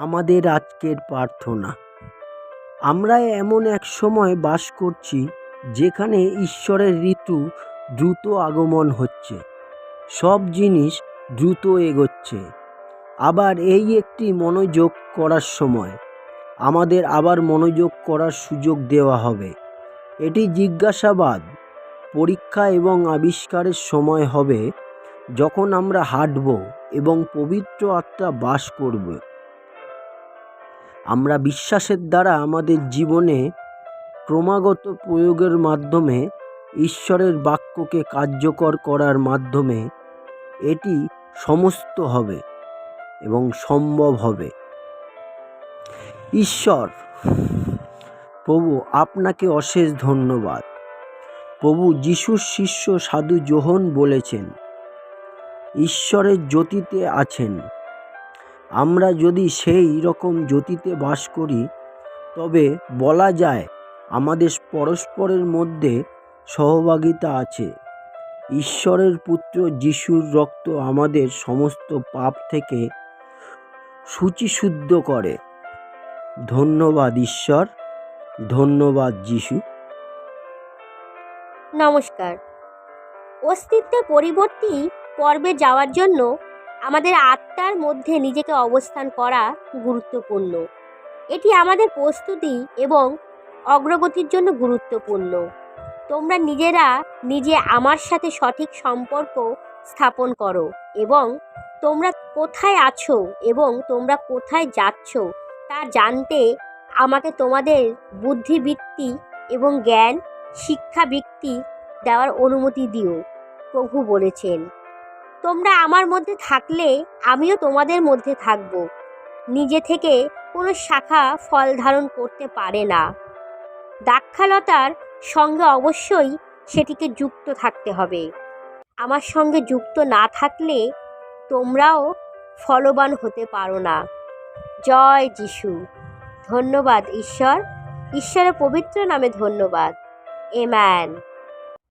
আমাদের আজকের প্রার্থনা। আমরা এমন এক সময় বাস করছি যেখানে ঈশ্বরের ঋতু দ্রুত আগমন হচ্ছে। সব জিনিস দ্রুত এগোচ্ছে। আবার এই একটি মনোযোগ করার সময় আমাদের আবার মনোযোগ করার সুযোগ দেওয়া হবে। এটি জিজ্ঞাসাবাদ, পরীক্ষা এবং আবিষ্কারের সময় হবে যখন আমরা হাঁটব এবং পবিত্র আত্মা বাস করবে। আমরা বিশ্বাসের দ্বারা আমাদের জীবনে ক্রমাগত প্রয়োগের মাধ্যমে ঈশ্বরের বাক্যকে কার্যকর করার মাধ্যমে এটি সমস্ত হবে এবং সম্ভব হবে। ঈশ্বর, প্রভু আপনাকে অশেষ ধন্যবাদ। প্রভু যিশুর শিষ্য সাধু জোহন বলেছেন, ঈশ্বরের জ্যোতিতে আছেন। আমরা যদি সেই রকম জ্যোতিতে বাস করি, তবে বলা যায় আমাদের পরস্পরের মধ্যে সহভাগিতা আছে। ঈশ্বরের পুত্র যিশুর রক্ত আমাদের সমস্ত পাপ থেকে সূচিশুদ্ধ করে। ধন্যবাদ ঈশ্বর, ধন্যবাদ যিশু। নমস্কার। অস্তিত্বের পরিবর্তী পর্বে যাওয়ার জন্য আমাদের আত্মার মধ্যে নিজেকে অবস্থান করা গুরুত্বপূর্ণ। এটি আমাদের প্রস্তুতি এবং অগ্রগতির জন্য গুরুত্বপূর্ণ। তোমরা নিজেরা নিজে আমার সাথে সঠিক সম্পর্ক স্থাপন করো এবং তোমরা কোথায় আছো এবং তোমরা কোথায় যাচ্ছ তা জানতে আমাকে তোমাদের বুদ্ধিবৃত্তি এবং জ্ঞান, শিক্ষাবৃত্তি দেওয়ার অনুমতি দিও, প্রভু বলেছেন। তোমরা আমার মধ্যে থাকলে আমিও তোমাদের মধ্যে থাকব। নিজে থেকে কোনো শাখা ফল ধারণ করতে পারে না। দাক্ষালতার সঙ্গে অবশ্যই সেটিকে যুক্ত থাকতে হবে। আমার সঙ্গে যুক্ত না থাকলে তোমরাও ফলবান হতে পারো না। জয় যিশু। ধন্যবাদ, ঈশ্বর। ঈশ্বরের পবিত্র নামে ধন্যবাদ। এম্যান